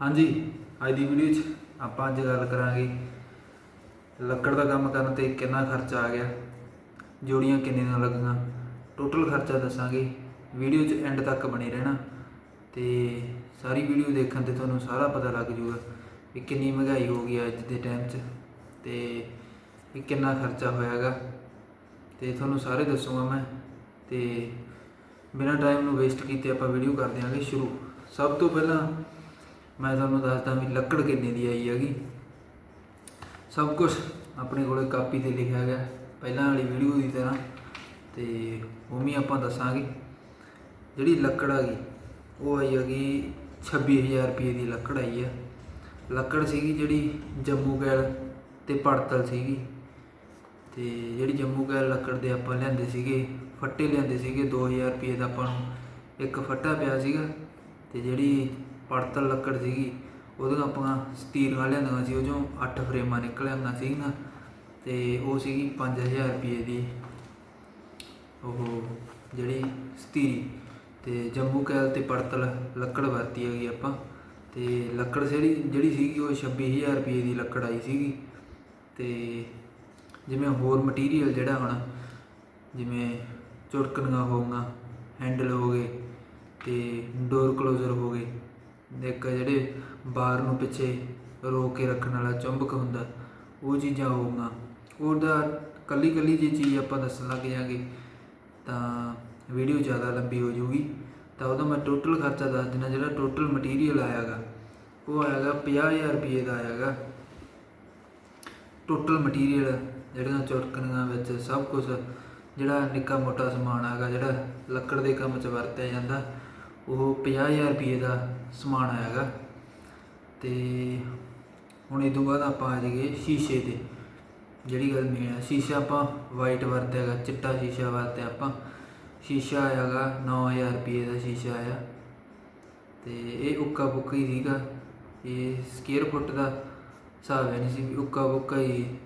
ਹਾਂਜੀ, ਅੱਜ ਦੀ ਵੀਡੀਓ 'ਚ ਆਪਾਂ ਅੱਜ ਗੱਲ ਕਰਾਂਗੇ ਲੱਕੜ ਦਾ ਕੰਮ ਕਰਨ ਤੇ ਕਿੰਨਾ ਖਰਚਾ ਆ ਗਿਆ, ਜੋੜੀਆਂ ਕਿੰਨੇ ਕਿੰਨੀਆਂ ਲੱਗੀਆਂ ਟੋਟਲ ਖਰਚਾ ਦੱਸਾਂਗੇ ਵੀਡੀਓ 'ਚ ਐਂਡ ਤੱਕ ਬਣੇ ਰਹਿਣਾ ਤੇ ਸਾਰੀ ਵੀਡੀਓ ਦੇਖਣ ਤੇ ਤੁਹਾਨੂੰ ਸਾਰਾ ਪਤਾ ਲੱਗ ਜਾਊਗਾ ਵੀ ਕਿੰਨੀ ਮਹਿੰਗਾਈ ਹੋ ਗਈ ਅੱਜ ਦੇ ਟਾਈਮ 'ਚ ਤੇ ਵੀ ਕਿੰਨਾ ਖਰਚਾ ਹੋਇਆਗਾ ਤੇ ਤੁਹਾਨੂੰ ਸਾਰੇ ਦੱਸੂਗਾ ਮੈਂ ਤੇ ਬਿਨਾਂ ਟਾਈਮ ਨੂੰ ਵੇਸਟ ਕੀਤੇ ਆਪਾਂ ਵੀਡੀਓ ਕਰ ਦਿਆਂਗੇ ਸ਼ੁਰੂ। ਸਭ ਤੋਂ ਪਹਿਲਾਂ ਮੈਂ ਤੁਹਾਨੂੰ ਦੱਸਦਾ ਵੀ ਲੱਕੜ ਕਿੰਨੇ ਦੀ ਆਈ ਹੈਗੀ। ਸਭ ਕੁਝ ਆਪਣੇ ਕੋਲੇ ਕਾਪੀ ਤੇ ਲਿਖਿਆ ਗਿਆ। ਪਹਿਲਾਂ ਵਾਲੀ ਵੀਡੀਓ ਦੀ ਤਰ੍ਹਾਂ ਤੇ ਉਹ ਵੀ ਆਪਾਂ ਦੱਸਾਂਗੇ। ਜਿਹੜੀ ਲੱਕੜ ਹੈਗੀ ਉਹ ਆਈ ਹੈਗੀ 26000 ਰੁਪਏ ਦੀ ਲੱਕੜ ਆਈ ਹੈ ਲੱਕੜ ਸੀਗੀ ਜਿਹੜੀ ਜੰਮੂ ਗੈਲ ਤੇ ਪੜਤਲ ਸੀਗੀ। ਤੇ ਜਿਹੜੀ ਜੰਮੂ ਗੈਲ ਲੱਕੜ ਦੇ ਆਪਾਂ ਲਿਆਂਦੇ ਸੀਗੇ, ਫੱਟੇ ਲਿਆਂਦੇ ਸੀਗੇ 2000 ਰੁਪਏ ਦਾ ਆਪਾਂ ਨੂੰ ਇੱਕ ਫੱਟਾ ਪਿਆ ਸੀਗਾ। ਤੇ ਜਿਹੜੀ ਪੜਤਲ ਲੱਕੜ ਸੀਗੀ ਉਹਦੀਆਂ ਆਪਾਂ ਸਟੀਲਾਂ ਲਿਆਂਦਾ ਸੀ, ਉਹ ਚੋਂ 8 ਫਰੇਮਾਂ ਨਿਕਲ ਆਉਂਦੀਆਂ ਸੀਗੀਆਂ ਤੇ ਉਹ ਸੀਗੀ 5000 ਰੁਪਏ ਦੀ, ਉਹ ਜਿਹੜੀ ਸਤੀਰੀ ਤੇ ਜੰਮੂ ਕੈਲ ਤੇ ਪੜਤਲ ਲੱਕੜ ਵਰਤੀ ਹੈਗੀ ਆਪਾਂ, ਤੇ ਲੱਕੜ ਜਿਹੜੀ ਜਿਹੜੀ ਸੀਗੀ ਉਹ 26000 ਰੁਪਏ ਦੀ ਲੱਕੜ ਆਈ ਸੀਗੀ, ਤੇ ਜਿਵੇਂ ਹੋਰ ਮਟੀਰੀਅਲ ਜਿਹੜਾ ਹੁਣ, ਜਿਵੇਂ ਚੁਟਕਣੀਆਂ ਹੋਊਗਾ ਹੈਂਡਲ ਹੋ ਗਏ, ਤੇ ਡੋਰ ਕਲੋਜ਼ਰ ਹੋ ਗਏ ਇੱਕ ਜਿਹੜੇ ਬਾਰ ਨੂੰ ਪਿੱਛੇ ਰੋਕ ਕੇ ਰੱਖਣ ਵਾਲਾ ਚੁੰਬਕ ਹੁੰਦਾ, ਉਹ ਚੀਜ਼ਾਂ ਹੋਊਗਾ ਉਹਦਾ ਕੱਲੀ ਕੱਲੀ ਜੀ ਚੀਜ਼ ਆਪਾਂ ਦੱਸਣ ਲੱਗ ਜਾਾਂਗੇ ਤਾਂ ਵੀਡੀਓ ਜ਼ਿਆਦਾ ਲੰਬੀ ਹੋ ਜਾਊਗੀ। ਤਾਂ ਉਹਦਾ ਮੈਂ ਟੋਟਲ ਖਰਚਾ ਦੱਸ ਦਿੰਦਾ, ਜਿਹੜਾ ਟੋਟਲ ਮਟੀਰੀਅਲ ਆਇਆਗਾ, ਉਹ ਆਇਆਗਾ 50000 ਰੁਪਏ ਦਾ ਆਇਆਗਾ। ਟੋਟਲ ਮਟੀਰੀਅਲ ਜਿਹੜੀਆਂ ਚੁਟਕਣੀਆਂ ਵਿੱਚ ਸਭ ਕੁਝ ਜਿਹੜਾ ਨਿੱਕਾ ਮੋਟਾ ਸਮਾਨ ਹੈਗਾ ਜਿਹੜਾ ਲੱਕੜ ਦੇ ਕੰਮ 'ਚ ਵਰਤਿਆ ਜਾਂਦਾ, ਉਹ 50000 ਰੁਪਏ ਦਾ ਸਮਾਨ ਆਇਆਗਾ ਤੇ ਹੁਣ ਇਹ ਤੋਂ ਬਾਅਦ ਆਪਾਂ ਆ ਜਾਈਏ ਸ਼ੀਸ਼ੇ ਤੇ। ਜਿਹੜੀ ਗੱਲ ਮੇਨ ਹੈ ਸ਼ੀਸ਼ਾ ਆਪਾਂ ਵਾਈਟ ਵਰਤਿਆਗਾ ਚਿੱਟਾ ਸ਼ੀਸ਼ਾ ਵਰਤਿਆ ਆਪਾਂ। ਸ਼ੀਸ਼ਾ ਆਇਆਗਾ 9000 ਰੁਪਏ ਦਾ ਸ਼ੀਸ਼ਾ ਆਇਆ। ਤੇ ਇਹ ਉੱਕਾ ਬੁੱਕਾ ਹੀ ਸੀਗਾ। ਇਹ ਸਕੁਅਰ ਫੁੱਟ ਦਾ ਹਿਸਾਬ ਹੈ ਨਹੀਂ ਸੀ ਉੱਕਾ ਬੁੱਕਾ ਹੀ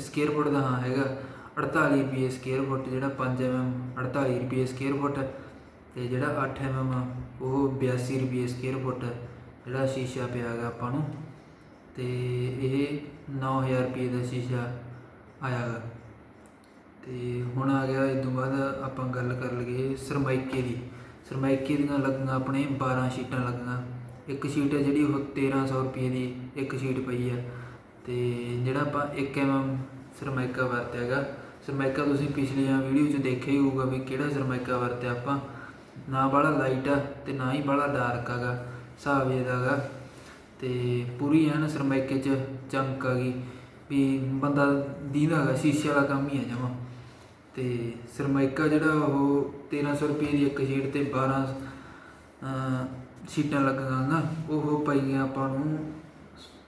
ਸਕੁਅਰ ਫੁੱਟ ਦਾ ਹਾਂ ਹੈਗਾ। 48 ਰੁਪਏ ਸਕੁਅਰ ਫੁੱਟ ਜਿਹੜਾ 5 mm 48 ਰੁਪਏ ਸਕੁਅਰ ਫੁੱਟ ਤੇ ਜਿਹੜਾ 8 mm ਉਹ 82 ਰੁਪਏ ਸਕੁਅਰ ਫੁੱਟ ਜਿਹੜਾ ਸ਼ੀਸ਼ਾ ਪਿਆ ਹੈਗਾ ਆਪਾਂ ਨੂੰ। ਤੇ ਇਹ 9000 ਰੁਪਏ ਦਾ ਸ਼ੀਸ਼ਾ ਆਇਆਗਾ ਤੇ ਹੁਣ ਆ ਗਿਆ ਇਸ ਤੋਂ ਬਾਅਦ ਆਪਾਂ ਗੱਲ ਕਰ ਲਈਏ ਸਰਮਾਈਕੇ ਦੀ। ਸਰਮਾਈਕੇ ਦੀਆਂ ਲੱਗੀਆਂ ਆਪਣੇ 12 ਸ਼ੀਟਾਂ ਲੱਗੀਆਂ। ਇੱਕ ਸ਼ੀਟ ਹੈ ਜਿਹੜੀ ਉਹ 1300 ਰੁਪਏ ਦੀ, ਇੱਕ ਸ਼ੀਟ ਪਈ ਹੈ ਤੇ ਜਿਹੜਾ ਆਪਾਂ 1 mm ਸਰਮਾਈਕਾ ਵਰਤਿਆ ਹੈਗਾ। ਸਰਮਾਈਕਾ ਤੁਸੀਂ ਪਿਛਲੀਆਂ ਵੀਡੀਓ 'ਚ ਦੇਖਿਆ ਹੀ ਹੋਊਗਾ ਵੀ ਕਿਹੜਾ ਸਰਮਾਈਕਾ ਵਰਤਿਆ ਆਪਾਂ। ਨਾ ਬਾਹਲਾ ਲਾਈਟ ਆ ਤੇ ਨਾ ਹੀ ਬਾਹਲਾ ਡਾਰਕ ਹੈਗਾ ਹਿਸਾਬ ਇਹਦਾ ਹੈਗਾ ਤੇ ਪੂਰੀ ਐਨ ਸਰਮਾਇਕੇ 'ਚ ਚਮਕ ਆ ਗਈ ਵੀ ਬੰਦਾ ਦੀਦਾ ਹੈਗਾ ਸ਼ੀਸ਼ੇ ਵਾਲਾ ਕੰਮ ਹੀ ਹੈ ਜਮਾ। ਤੇ ਸਰਮਾਇਕਾ ਜਿਹੜਾ ਉਹ 1300 ਰੁਪਏ ਦੀ ਇੱਕ ਸ਼ੀਟ ਤੇ 12 ਸ਼ੀਟਾਂ ਲੱਗੀਆਂ ਉਹ ਪਈਆਂ ਆਪਾਂ ਨੂੰ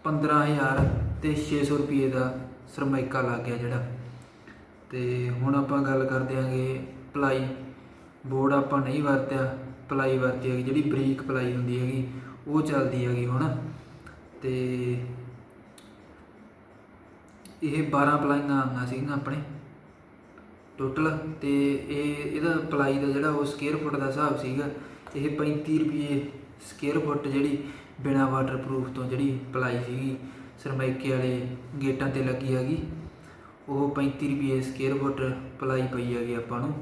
15000 ਤੇ 600 ਰੁਪਏ ਦਾ ਸਰਮਾਇਕਾ ਲੱਗ ਗਿਆ ਜਿਹੜਾ। ਤੇ ਹੁਣ ਆਪਾਂ ਗੱਲ ਕਰਦੇ ਆਂਗੇ ਪਲਾਈ। ਬੋਰਡ ਆਪਾਂ ਨਹੀਂ ਵਰਤਿਆ, ਪਲਾਈ ਵਰਤੀ ਹੈਗੀ, ਜਿਹੜੀ ਬਰੀਕ ਪਲਾਈ ਹੁੰਦੀ ਹੈਗੀ, ਉਹ ਚੱਲਦੀ ਹੈਗੀ ਹੁਣ। ਤੇ ਇਹ 12 ਪਲਾਈਆਂ ਆਈਆਂ ਸੀਗੀਆਂ ਆਪਣੇ ਟੋਟਲ ਤੇ ਇਹ, ਇਹਦਾ ਪਲਾਈ ਦਾ ਜਿਹੜਾ ਉਹ ਸਕੁਅਰ ਫੁੱਟ ਦਾ ਹਿਸਾਬ ਸੀਗਾ, ਇਹ 35 ਰੁਪਏ ਸਕੁਅਰ ਫੁੱਟ ਜਿਹੜੀ ਬਿਨਾ ਵਾਟਰਪ੍ਰੂਫ ਤੋਂ ਜਿਹੜੀ ਪਲਾਈ ਸੀਗੀ ਸਰਮਾਈਕੇ ਵਾਲੇ ਗੇਟਾਂ ਤੇ ਲੱਗੀ ਹੈਗੀ। ਉਹ 35 ਰੁਪਏ ਸਕੁਅਰ ਫੁੱਟ ਪਲਾਈ ਪਈ ਹੈਗੀ ਆਪਾਂ ਨੂੰ।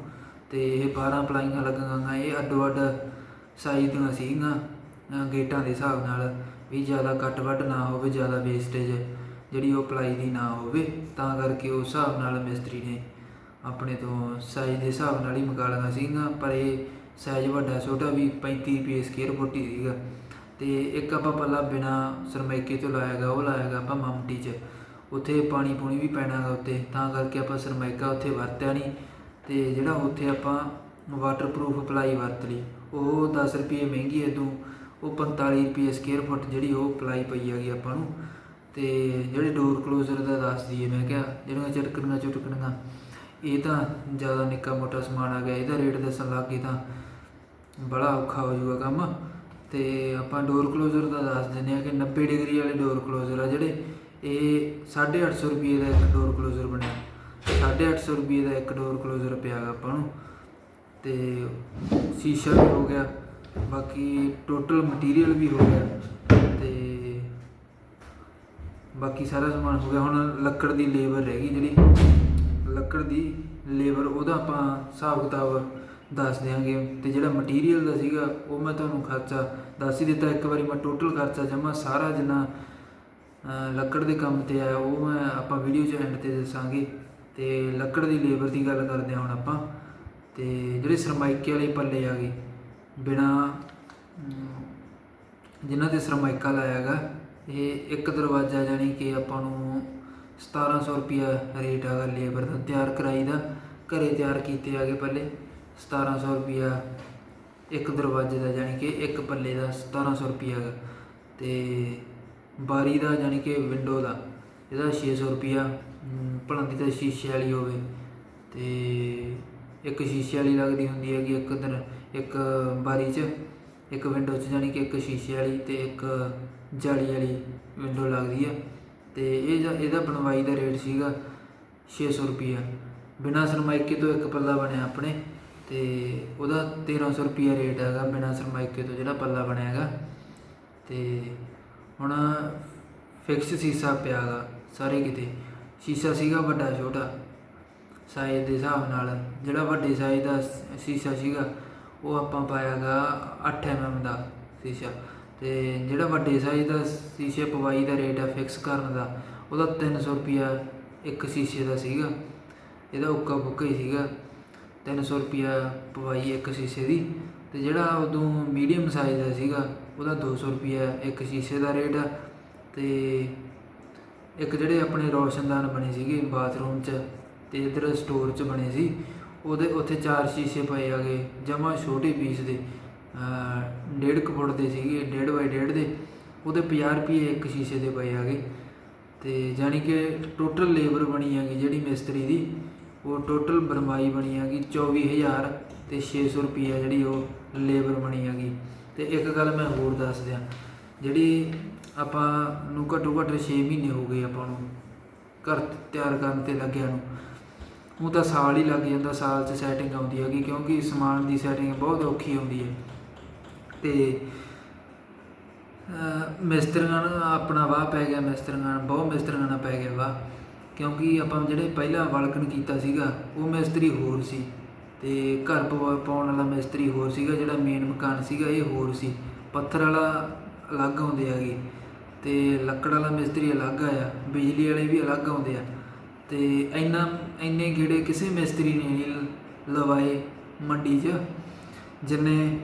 ਤੇ ਇਹ 12 ਪਲਾਈਆਂ ਲੱਗੀਆਂ ਇਹ ਅੱਡੋ ਅੱਡ ਸਾਈਜ਼ ਦੀਆਂ ਸੀਗੀਆਂ ਗੇਟਾਂ ਦੇ ਹਿਸਾਬ ਨਾਲ ਵੀ ਜ਼ਿਆਦਾ ਕੱਟ ਵੱਢ ਨਾ ਹੋਵੇ, ਜ਼ਿਆਦਾ ਵੇਸਟੇਜ ਜਿਹੜੀ ਉਹ ਪਲਾਈ ਦੀ ਨਾ ਹੋਵੇ, ਤਾਂ ਕਰਕੇ ਉਸ ਹਿਸਾਬ ਨਾਲ ਮਿਸਤਰੀ ਨੇ ਆਪਣੇ ਤੋਂ ਸਾਈਜ਼ ਦੇ ਹਿਸਾਬ ਨਾਲ ਹੀ ਮੰਗਾ ਲਈਆਂ ਸੀਗਾ ਪਰ ਇਹ ਸਾਈਜ਼ ਵੱਡਾ, ਛੋਟਾ ਵੀ 35 ਰੁਪਏ ਸਕੁਅਰ ਫੁੱਟ ਹੀ ਸੀਗਾ। ਤੇ ਇੱਕ ਆਪਾਂ ਪੱਲਾ ਬਿਨਾ ਸਰਮਾਇਕੇ ਤੋਂ ਲਾਇਆਗਾ, ਉਹ ਲਾਇਆਗਾ ਆਪਾਂ ਮਮਟੀ 'ਚ। ਉੱਥੇ ਪਾਣੀ ਪੂਣੀ ਵੀ ਪੈਣਾਗਾ ਉੱਤੇ ਤਾਂ ਕਰਕੇ ਆਪਾਂ ਸਰਮਾਇਕਾ ਉੱਥੇ ਵਰਤਿਆ ਨਹੀਂ। ਤੇ ਜਿਹੜਾ ਉੱਥੇ ਆਪਾਂ ਵਾਟਰਪ੍ਰੂਫ ਪਲਾਈ ਵਰਤ ਲਈ, ਉਹ 10 ਰੁਪਏ ਮਹਿੰਗੀ ਹੈ ਤੂੰ ਉਹ 45 ਰੁਪਏ ਸਕੁਅਰ ਫੁੱਟ ਜਿਹੜੀ ਉਹ ਪਲਾਈ ਪਈ ਹੈਗੀ ਆਪਾਂ ਨੂੰ, ਤੇ ਜਿਹੜੇ ਡੋਰ ਕਲੋਜ਼ਰ ਦਾ ਦੱਸ ਦਈਏ ਮੈਂ ਕਿਹਾ, ਜਿਹੜੀਆਂ ਚਟਕਣੀਆਂ ਚੁਟਕਣੀਆਂ ਇਹ ਤਾਂ ਜ਼ਿਆਦਾ ਨਿੱਕਾ ਮੋਟਾ ਸਮਾਨ ਆ ਗਿਆ, ਇਹਦਾ ਰੇਟ ਦੱਸਣ ਲੱਗ ਗਏ ਤਾਂ ਬੜਾ ਔਖਾ ਹੋ ਜਾਊਗਾ ਕੰਮ। ਤੇ ਆਪਾਂ ਡੋਰ ਕਲੋਜ਼ਰ ਦਾ ਦੱਸ ਦਿੰਦੇ ਆ ਕਿ 90 ਡਿਗਰੀ ਵਾਲੇ ਡੋਰ ਕਲੋਜ਼ਰ ਆ ਜਿਹੜੇ, ਇਹ 850 ਰੁਪਏ ਦਾ ਇੱਕ ਡੋਰ ਕਲੋਜ਼ਰ ਬਣਿਆ। 850 ਰੁਪਏ ਦਾ ਇੱਕ ਡੋਰ ਕਲੋਜ਼ਰ ਪਿਆ ਆਪਾਂ ਨੂੰ। ਤੇ ਸ਼ੀਸ਼ਾ ਵੀ ਹੋ ਗਿਆ, ਬਾਕੀ ਟੋਟਲ ਮਟੀਰੀਅਲ ਵੀ ਹੋ ਗਿਆ ਤੇ ਬਾਕੀ ਸਾਰਾ ਸਮਾਨ ਹੋ ਗਿਆ। ਹੁਣ ਲੱਕੜ ਦੀ ਲੇਬਰ ਰਹਿ ਗਈ ਜਿਹੜੀ। ਲੱਕੜ ਦੀ ਲੇਬਰ ਉਹਦਾ ਆਪਾਂ ਹਿਸਾਬ ਕਿਤਾਬ ਦੱਸ ਦਿਆਂਗੇ ਤੇ ਜਿਹੜਾ ਮਟੀਰੀਅਲ ਦਾ ਸੀਗਾ ਉਹ ਮੈਂ ਤੁਹਾਨੂੰ ਖਰਚਾ ਦੱਸ ਹੀ ਦਿੱਤਾ। ਇੱਕ ਵਾਰੀ ਮੈਂ ਟੋਟਲ ਖਰਚਾ ਜਮਾ ਸਾਰਾ ਜਿੰਨਾ ਲੱਕੜ ਦੇ ਕੰਮ ਤੇ ਆਇਆ ਉਹ ਮੈਂ ਆਪਾਂ ਵੀਡੀਓ 'ਚ ਐਂਡ ਤੇ ਦੱਸਾਂਗੇ। ਤੇ ਲੱਕੜ ਦੀ ਲੇਬਰ ਦੀ ਗੱਲ ਕਰਦੇ ਹਾਂ ਹੁਣ ਆਪਾਂ। ਤੇ ਜਿਹੜੇ ਸਰਮਾਈਕੇ ਵਾਲੇ ਪੱਲੇ ਆ ਗਏ ਬਿਨਾ ਜਿਨ੍ਹਾਂ ਤੇ ਸਰਮਾਈਕਾ ਲਾਇਆ ਗਾ ਇਹ ਇੱਕ ਦਰਵਾਜ਼ਾ ਜਾਨੀ ਕਿ ਆਪਾਂ ਨੂੰ 1700 ਰੁਪਿਆ ਰੇਟ ਹੈਗਾ ਲੇਬਰ ਦਾ, ਤਿਆਰ ਕਰਾਈ ਦਾ, ਘਰੇ ਤਿਆਰ ਕੀਤੇ ਆਗੇ ਪੱਲੇ। 1700 ਰੁਪਿਆ ਇੱਕ ਦਰਵਾਜ਼ੇ ਦਾ ਜਾਨੀ ਕਿ ਇੱਕ ਪੱਲੇ ਦਾ 1700 ਰੁਪਿਆ ਹੈਗਾ। ਤੇ ਬਾਰੀ ਦਾ ਜਾਨੀ ਕਿ ਵਿੰਡੋ ਦਾ। ਇਹਦਾ 600 ਰੁਪਿਆ ਭਲਾਂ ਦੀ ਤਾਂ ਸ਼ੀਸ਼ੇ ਵਾਲੀ ਹੋਵੇ ਤੇ ਇੱਕ ਸ਼ੀਸ਼ੇ ਵਾਲੀ ਲੱਗਦੀ ਹੁੰਦੀ ਹੈਗੀ ਇੱਕ ਦਿਨ, ਇੱਕ ਬਾਰੀ 'ਚ, ਇੱਕ ਵਿੰਡੋ 'ਚ ਜਾਨੀ ਕਿ ਇੱਕ ਸ਼ੀਸ਼ੇ ਵਾਲੀ ਤੇ ਇੱਕ ਜਾਲੀ ਵਾਲੀ ਵਿੰਡੋ ਲੱਗਦੀ ਆ ਤੇ ਇਹ ਜਾ- ਇਹਦਾ ਬਣਵਾਈ ਦਾ ਰੇਟ ਸੀਗਾ 600 ਰੁਪਿਆ ਬਿਨਾ ਸਰਮਾਇਕੇ ਤੋਂ ਇੱਕ ਪੱਲਾ ਬਣਿਆ ਆਪਣੇ ਤੇ ਉਹਦਾ 1300 ਰੁਪਿਆ ਰੇਟ ਹੈਗਾ ਬਿਨਾ ਸਰਮਾਇਕੇ ਤੋਂ ਜਿਹੜਾ ਪੱਲਾ ਬਣਿਆ ਹੈਗਾ ਤੇ ਹੁਣ ਫਿਕਸ ਸੀਸਾ ਪਿਆਗਾ ਸਾਰੇ ਕਿਤੇ। ਸ਼ੀਸ਼ਾ ਸੀਗਾ ਵੱਡਾ, ਛੋਟਾ। ਸਾਈਜ਼ ਦੇ ਹਿਸਾਬ ਨਾਲ ਜਿਹੜਾ ਵੱਡੇ ਸਾਈਜ਼ ਦਾ ਸ਼ੀਸ਼ਾ ਸੀਗਾ, ਉਹ ਆਪਾਂ ਪਾਇਆਗਾ 8 mm ਦਾ ਸ਼ੀਸ਼ਾ। ਤੇ ਜਿਹੜਾ ਵੱਡੇ ਸਾਈਜ਼ ਦਾ ਸ਼ੀਸ਼ੇ ਪਵਾਈ ਦਾ ਰੇਟ ਆ ਫਿਕਸ ਕਰਨ ਦਾ, ਉਹਦਾ 300 ਰੁਪਿਆ ਇੱਕ ਸ਼ੀਸ਼ੇ ਦਾ ਸੀਗਾ। ਇਹਦਾ ਉੱਕਾ ਬੁੱਕਾ ਹੀ ਸੀਗਾ। 300 ਰੁਪਿਆ ਪਵਾਈ ਇੱਕ ਸ਼ੀਸ਼ੇ ਦੀ। ਤੇ ਜਿਹੜਾ ਉਦੋਂ ਮੀਡੀਅਮ ਸਾਈਜ਼ ਦਾ ਸੀਗਾ, ਉਹਦਾ 200 ਰੁਪਿਆ ਇੱਕ ਸ਼ੀਸ਼ੇ ਦਾ ਰੇਟ ਆ। ਤੇ ਇੱਕ ਜਿਹੜੇ ਆਪਣੇ ਰੋਸ਼ਨਦਾਨ ਬਣੇ ਸੀਗੇ ਬਾਥਰੂਮ 'ਚ ਤੇ ਇਧਰ ਸਟੋਰ 'ਚ ਬਣੇ ਸੀ, ਉਹਦੇ ਉੱਥੇ ਚਾਰ ਸ਼ੀਸ਼ੇ ਪਏ ਆਗੇ ਜਮਾ ਛੋਟੇ ਪੀਸ ਦੇ ਡੇਢ ਕੁ ਫੁੱਟ ਦੇ ਸੀਗੇ, ਡੇਢ ਬਾਈ ਡੇਢ ਦੇ, ਉਹਦੇ 50 ਰੁਪਏ ਇੱਕ ਸ਼ੀਸ਼ੇ ਦੇ ਪਏ ਆਗੇ ਤੇ ਜਾਣੀ ਕਿ ਟੋਟਲ ਲੇਬਰ ਬਣੀ ਹੈਗੀ ਜਿਹੜੀ ਮਿਸਤਰੀ ਦੀ, ਉਹ ਟੋਟਲ ਬਰਮਾਈ ਬਣੀ ਹੈਗੀ 24000 ਤੇ 600 ਰੁਪਏ ਜਿਹੜੀ ਉਹ ਲੇਬਰ ਬਣੀ ਹੈਗੀ। ਤੇ ਇੱਕ ਗੱਲ ਮੈਂ ਹੋਰ ਦੱਸ ਦਿਆਂ ਜਿਹੜੀ ਆਪਾਂ ਨੂੰ ਘੱਟੋ ਘੱਟ 6 ਮਹੀਨੇ ਹੋ ਗਏ ਆਪਾਂ ਨੂੰ ਘਰ ਤਿਆਰ ਕਰਨ ਤੇ ਲੱਗਿਆ ਨੂੰ। ਉਹ ਤਾਂ ਸਾਲ ਹੀ ਲੱਗ ਜਾਂਦਾ, ਸਾਲ 'ਚ ਸੈਟਿੰਗ ਆਉਂਦੀ ਹੈਗੀ, ਕਿਉਂਕਿ ਸਮਾਨ ਦੀ ਸੈਟਿੰਗ ਬਹੁਤ ਔਖੀ ਆਉਂਦੀ ਹੈ। ਤੇ ਮਿਸਤਰੀਆਂ ਨੂੰ ਆਪਣਾ ਵਾਹ ਪੈ ਗਿਆ, ਮਿਸਤਰੀਆਂ ਨੂੰ, ਬਹੁਤ ਮਿਸਤਰੀਆਂ ਨਾਲ ਪੈ ਗਿਆ ਵਾਹ। ਕਿਉਂਕਿ ਆਪਾਂ ਜਿਹੜੇ ਪਹਿਲਾਂ ਵਲਕਣ ਕੀਤਾ ਸੀਗਾ, ਉਹ ਮਿਸਤਰੀ ਹੋਰ ਸੀ। ਤੇ ਘਰ ਪਵਾ- ਪਾਉਣ ਵਾਲਾ ਮਿਸਤਰੀ ਹੋਰ ਸੀਗਾ, ਜਿਹੜਾ ਮੇਨ ਮਕਾਨ ਸੀਗਾ, ਇਹ ਹੋਰ ਸੀ। ਪੱਥਰ ਵਾਲਾ ਅਲੱਗ ਆਉਂਦੇ ਹੈਗੇ। ਤੇ ਲੱਕੜ ਵਾਲਾ ਮਿਸਤਰੀ ਅਲੱਗ ਆਇਆ, ਬਿਜਲੀ ਵਾਲੇ ਵੀ ਅਲੱਗ ਆਉਂਦੇ ਆ। ਤੇ ਇੰਨਾ, ਇੰਨੇ ਗੇੜੇ ਕਿਸੇ ਮਿਸਤਰੀ ਨੇ ਨਹੀਂ ਲਵਾਏ ਮੰਡੀ 'ਚ, ਜਿੰਨੇ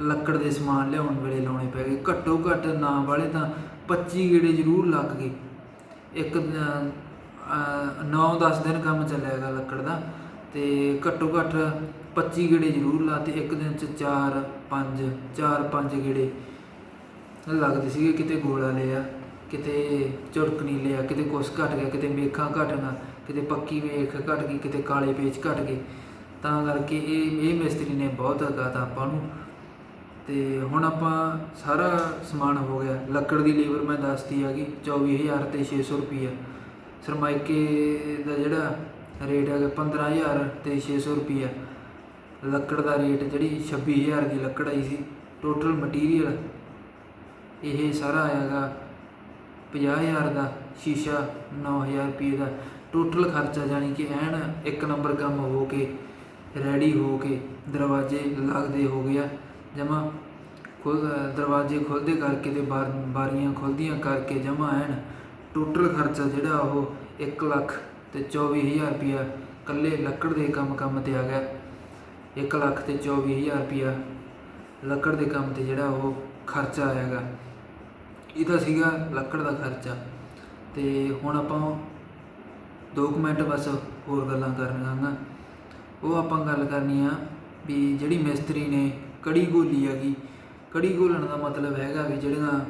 ਲੱਕੜ ਦੇ ਸਮਾਨ ਲਿਆਉਣ ਵੇਲੇ ਲਾਉਣੇ ਪੈ ਗਏ। ਘੱਟੋ ਘੱਟ ਨਾ ਵਾਲੇ ਤਾਂ 25 ਗੇੜੇ ਜ਼ਰੂਰ ਲੱਗ ਗਏ। ਇੱਕ 9-10 ਦਿਨ ਕੰਮ ਚੱਲਿਆਗਾ ਲੱਕੜ ਦਾ, ਤੇ ਘੱਟੋ ਘੱਟ 25 ਗੇੜੇ ਜ਼ਰੂਰ ਲਾਤੇ। ਇੱਕ ਦਿਨ ਚ 4 5 4 5 ਗੇੜੇ ਲੱਗਦੇ ਸੀਗੇ ਕਿਤੇ ਗੋਲਾ ਲਿਆ, ਕਿਤੇ ਝੁਰਕਣੀ ਲਿਆ, ਕਿਤੇ ਕੁਛ ਘਟ ਗਿਆ, ਕਿਤੇ ਮੇਖਾਂ ਘਟ ਗਈਆਂ, ਕਿਤੇ ਪੱਕੀ ਵੇਖ ਘਟ ਗਈ, ਕਿਤੇ ਕਾਲੇ ਪੇਚ ਘਟ ਗਏ। ਤਾਂ ਕਰਕੇ ਇਹ ਇਹ ਮਿਸਤਰੀ ਨੇ ਬਹੁਤ ਅਗਾਤਾ ਆਪਾਂ ਨੂੰ। ਤੇ ਹੁਣ ਆਪਾਂ ਸਾਰਾ ਸਮਾਨ ਹੋ ਗਿਆ। ਲੱਕੜ ਦੀ ਲੇਬਰ ਮੈਂ ਦੱਸਤੀ ਹੈਗੀ 24000 ਤੇ 600 ਰੁਪਈਆ। ਸਰਮਾਈਕੇ ਦਾ ਜਿਹੜਾ ਰੇਟ ਹੈਗਾ 15000 ਤੇ 600 ਰੁਪਈਆ। ਲੱਕੜ ਦਾ ਰੇਟ ਜਿਹੜੀ 26000 ਦੀ ਲੱਕੜ ਆਈ ਸੀ ਟੋਟਲ ਮਟੀਰੀਅਲ ਇਹ ਸਾਰਾ ਆਇਆਗਾ 50000 ਦਾ ਸ਼ੀਸ਼ਾ 9000 ਰੁਪਏ ਦਾ। ਟੋਟਲ ਖਰਚਾ ਜਾਨੀ ਕਿ ਐਨ ਇੱਕ ਨੰਬਰ ਕੰਮ ਹੋ ਕੇ ਰੈਡੀ ਹੋ ਕੇ ਦਰਵਾਜ਼ੇ ਲੱਗਦੇ ਹੋ ਗਿਆ। ਜਮਾ ਖੁੱਲ, ਦਰਵਾਜ਼ੇ ਖੁੱਲਦੇ ਕਰਕੇ ਤੇ ਬਾਰ- ਬਾਰੀਆਂ ਖੁੱਲਦੀਆਂ ਕਰਕੇ ਜਮਾ ਐਨ ਟੋਟਲ ਖਰਚਾ ਜਿਹੜਾ ਉਹ 1 ਲੱਖ ਤੇ 24000 ਰੁਪਇਆ ਕੱਲੇ ਲੱਕੜ ਦੇ ਕੰਮ ਕੰਮ ਤੇ ਆ ਗਿਆ। 1 ਲੱਖ ਤੇ 24000 ਰੁਪਇਆ ਲੱਕੜ ਦੇ ਕੰਮ ਤੇ ਜਿਹੜਾ ਉਹ ਖਰਚਾ ਆਇਆਗਾ ਇਹਦਾ ਸੀਗਾ ਲੱਕੜ ਦਾ ਖਰਚਾ। ਤੇ ਹੁਣ ਆਪਾਂ ਦੋ ਕੁ ਮਿੰਟ ਬਸ ਹੋਰ ਗੱਲਾਂ ਕਰਨੀਆਂ ਹਨ ਉਹ ਆਪਾਂ ਗੱਲ ਕਰਨੀ ਆ ਵੀ ਜਿਹੜੀ ਮਿਸਤਰੀ ਨੇ ਕੜੀ ਗੋਲੀ ਹੈਗੀ, ਕੜੀ ਗੋਲਣ ਦਾ ਮਤਲਬ ਹੈਗਾ ਵੀ ਜਿਹੜੀਆਂ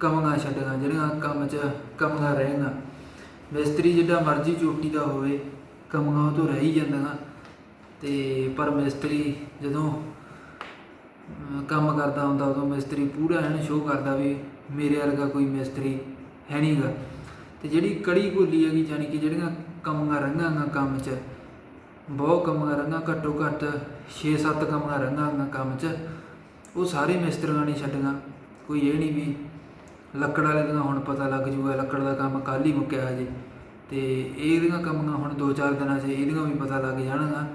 ਕਮੀਆਂ ਛੱਡੀਆਂ ਜਿਹੜੀਆਂ ਕੰਮ 'ਚ ਕਮੀਆਂ ਰਹਿਣਗੀਆਂ ਮਿਸਤਰੀ ਜਿੱਡਾ ਮਰਜ਼ੀ ਚੋਟੀ ਦਾ ਹੋਵੇ ਕਮੀਆਂ ਉਹ ਤੋਂ ਰਹਿ ਹੀ ਜਾਂਦੀਆਂ ਤੇ ਪਰ ਮਿਸਤਰੀ ਜਦੋਂ ਕੰਮ ਕਰਦਾ ਹੁੰਦਾ, ਉਦੋਂ ਮਿਸਤਰੀ ਪੂਰਾ ਐਨ ਸ਼ੋਅ ਕਰਦਾ ਵੀ ਮੇਰੇ ਵਰਗਾ ਕੋਈ ਮਿਸਤਰੀ ਹੈ ਨਹੀਂਗਾ ਤੇ ਜਿਹੜੀ ਕੜੀ ਗੋਲੀ ਹੈਗੀ ਜਾਨੀ ਕਿ ਜਿਹੜੀਆਂ ਕੰਮਾਂ ਰੰਗਾਂ ਕੰਮ 'ਚ, ਬਹੁਤ ਕੰਮਾਂ ਰੰਗਾਂ, ਘੱਟੋ ਘੱਟ 6-7 ਕੰਮਾਂ ਰੰਗਾਂ ਕੰਮ 'ਚ, ਉਹ ਸਾਰੇ ਮਿਸਤਰੀਆਂ ਨੇ ਛੱਡੀਆਂ। ਕੋਈ ਇਹ ਨਹੀਂ ਵੀ ਲੱਕੜ ਵਾਲੇ ਦੀਆਂ ਹੁਣ ਪਤਾ ਲੱਗ ਜੂਗਾ, ਲੱਕੜ ਦਾ ਕੰਮ ਕੱਲ੍ਹ ਹੀ ਮੁੱਕਿਆ ਹਜੇ। ਤੇ ਇਹਦੀਆਂ ਕੰਮਾਂ ਹੁਣ 2-4 ਦਿਨਾਂ 'ਚ ਇਹਦੀਆਂ ਵੀ ਪਤਾ ਲੱਗ ਜਾਣਗਾ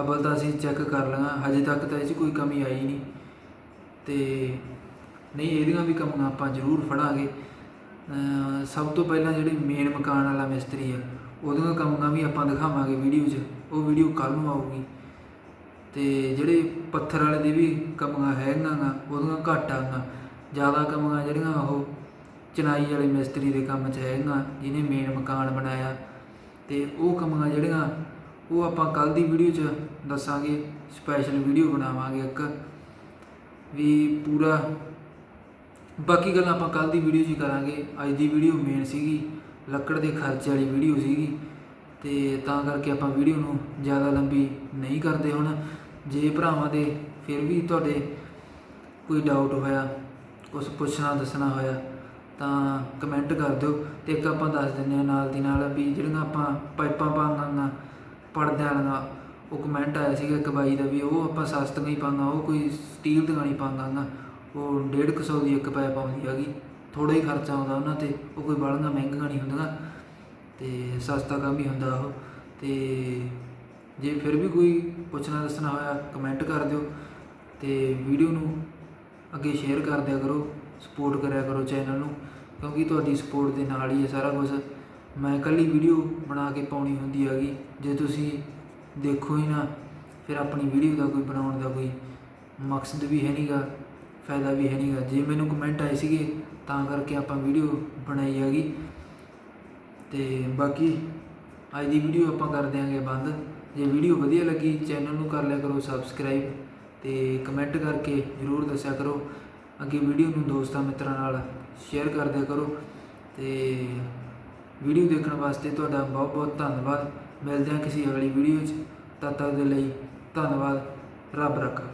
ਅਬਲ ਤਾਂ ਅਸੀਂ ਚੈੱਕ ਕਰ ਲਵਾਂ ਹਜੇ ਤੱਕ ਤਾਂ ਇਹ 'ਚ ਕੋਈ ਕਮੀ ਆਈ ਨਹੀਂ ਤੇ ਨਹੀਂ, ਇਹਦੀਆਂ ਵੀ ਕੰਮਾਂ ਆਪਾਂ ਜ਼ਰੂਰ ਫੜਾਂਗੇ। ਸਭ ਤੋਂ ਪਹਿਲਾਂ ਜਿਹੜੀ ਮੇਨ ਮਕਾਨ ਵਾਲਾ ਮਿਸਤਰੀ ਆ, ਉਹਦੀਆਂ ਕੰਮਾਂ ਵੀ ਆਪਾਂ ਦਿਖਾਵਾਂਗੇ ਵੀਡੀਓ 'ਚ। ਉਹ ਵੀਡੀਓ ਕੱਲ੍ਹ ਨੂੰ ਆਊਗੀ। ਤੇ ਜਿਹੜੇ ਪੱਥਰ ਵਾਲੇ ਦੀ ਵੀ ਕੰਮਾਂ ਹੈਗੀਆਂ ਗਾ, ਉਹਦੀਆਂ ਘੱਟ ਆਗਾ ਜ਼ਿਆਦਾ ਕੰਮਾਂ ਜਿਹੜੀਆਂ ਉਹ ਚਨਾਈ ਵਾਲੇ ਮਿਸਤਰੀ ਦੇ ਕੰਮ 'ਚ ਹੈਗੀਆਂ, ਜਿਹਨੇ ਮੇਨ ਮਕਾਨ ਬਣਾਇਆ। ਤੇ ਉਹ ਕੰਮਾਂ ਜਿਹੜੀਆਂ, ਉਹ ਆਪਾਂ ਕੱਲ ਦੀ ਵੀਡੀਓ 'ਚ ਦੱਸਾਂਗੇ। ਸਪੈਸ਼ਲ ਵੀਡੀਓ ਬਣਾਵਾਂਗੇ ਇੱਕ। ਵੀ ਪੂਰਾ ਬਾਕੀ ਗੱਲਾਂ ਆਪਾਂ ਕੱਲ ਦੀ ਵੀਡੀਓ 'ਚ ਹੀ ਕਰਾਂਗੇ। ਅੱਜ ਦੀ ਵੀਡੀਓ ਮੇਨ ਸੀਗੀ, ਲੱਕੜ ਦੇ ਖਰਚੇ ਵਾਲੀ ਵੀਡੀਓ ਸੀਗੀ। ਤੇ ਤਾਂ ਕਰਕੇ ਆਪਾਂ ਵੀਡੀਓ ਨੂੰ ਜ਼ਿਆਦਾ ਲੰਬੀ ਨਹੀਂ ਕਰਦੇ ਹੁਣ। ਜੇ ਭਰਾਵਾਂ ਦੇ ਫਿਰ ਵੀ ਤੁਹਾਡੇ ਕੋਈ ਡਾਊਟ ਹੋਇਆ ਕੁਝ ਪੁੱਛਣਾ, ਦੱਸਣਾ ਹੋਇਆ, ਤਾਂ ਕਮੈਂਟ ਕਰ ਦਿਓ। ਤੇ ਇੱਕ ਆਪਾਂ ਦੱਸ ਦਿੰਦੇ ਹਾਂ ਨਾਲ ਦੀ ਨਾਲ ਵੀ ਜਿਹੜੀਆਂ ਆਪਾਂ ਪਾਈਪਾਂ ਪਾਉਂਗਾ ਪੜਦਿਆਂ ਵਾਲੀਆਂ, ਉਹ ਕਮੈਂਟ ਆਇਆ ਸੀਗਾ ਇੱਕ ਬਾਈ ਦਾ ਵੀ, ਉਹ ਆਪਾਂ ਸਸਤੀਆਂ ਹੀ ਪਾਉਂਗਾ ਉਹ ਕੋਈ ਸਟੀਲ ਦੀਆਂ ਨਹੀਂ ਪਾਉਂਗਾ ਉਹ 150 ਦੀ ਇੱਕ ਪਾਈਪ ਆਉਂਦੀ ਹੈਗੀ ਥੋੜਾ ਹੀ ਖਰਚਾ ਆਉਂਦਾ ਉਹਨਾਂ ਤੇ, ਉਹ ਕੋਈ ਬਾਹਲੀਆਂ ਮਹਿੰਗੀਆਂ ਨਹੀਂ ਹੁੰਦੀਆਂ ਤੇ ਸਸਤਾ ਕੰਮ ਹੀ ਹੁੰਦਾ ਉਹ। ਤੇ ਜੇ ਫਿਰ ਵੀ ਕੋਈ ਪੁੱਛਣਾ ਦੱਸਣਾ ਹੋਇਆ ਕਮੈਂਟ ਕਰ ਦਿਓ। ਤੇ ਵੀਡੀਓ ਨੂੰ ਅੱਗੇ ਸ਼ੇਅਰ ਕਰ ਦਿਆ ਕਰੋ ਸਪੋਰਟ ਕਰਿਆ ਕਰੋ ਚੈਨਲ ਨੂੰ, ਕਿਉਂਕਿ ਤੁਹਾਡੀ ਸਪੋਰਟ ਦੇ ਨਾਲ ਹੀ ਹੈ ਸਾਰਾ ਕੁਝ। ਮੈਂ ਇਕੱਲੀ ਵੀਡੀਓ ਬਣਾ ਕੇ ਪਾਉਣੀ ਹੁੰਦੀ ਹੈਗੀ, ਜੇ ਤੁਸੀਂ ਦੇਖੋ ਹੀ ਨਾ, ਫਿਰ ਆਪਣੀ ਵੀਡੀਓ ਦਾ ਕੋਈ ਬਣਾਉਣ ਦਾ ਕੋਈ ਮਕਸਦ ਵੀ ਹੈ ਨਹੀਂਗਾ ਫਾਇਦਾ ਵੀ ਹੈ ਨਹੀਂਗਾ। ਜੇ ਮੈਨੂੰ ਕਮੈਂਟ ਆਏ ਸੀਗੇ, ਤਾਂ ਕਰਕੇ ਆਪਾਂ ਵੀਡੀਓ ਬਣਾਈ ਹੈਗੀ ਤੇ ਬਾਕੀ ਅੱਜ ਦੀ ਵੀਡੀਓ ਆਪਾਂ ਕਰ ਦਿਆਂਗੇ ਬੰਦ। ਜੇ ਵੀਡੀਓ ਵਧੀਆ ਲੱਗੀ ਚੈਨਲ ਨੂੰ ਕਰ ਲਿਆ ਕਰੋ ਸਬਸਕ੍ਰਾਈਬ ਤੇ ਕਮੈਂਟ ਕਰਕੇ ਜਰੂਰ ਦੱਸਿਆ ਕਰੋ। ਅੱਗੇ ਵੀਡੀਓ ਨੂੰ ਦੋਸਤਾਂ ਮਿੱਤਰਾਂ ਨਾਲ ਸ਼ੇਅਰ ਕਰ ਦਿਆ ਕਰੋ। ਤੇ ਵੀਡੀਓ ਦੇਖਣ ਵਾਸਤੇ ਤੁਹਾਡਾ ਬਹੁਤ ਬਹੁਤ ਧੰਨਵਾਦ। ਮਿਲਦੇ ਹਾਂ ਕਿਸੇ ਅਗਲੀ ਵੀਡੀਓ 'ਚ। ਤਦ ਤੱਕ ਦੇ ਲਈ ਧੰਨਵਾਦ। ਰੱਬ ਰੱਖਾ।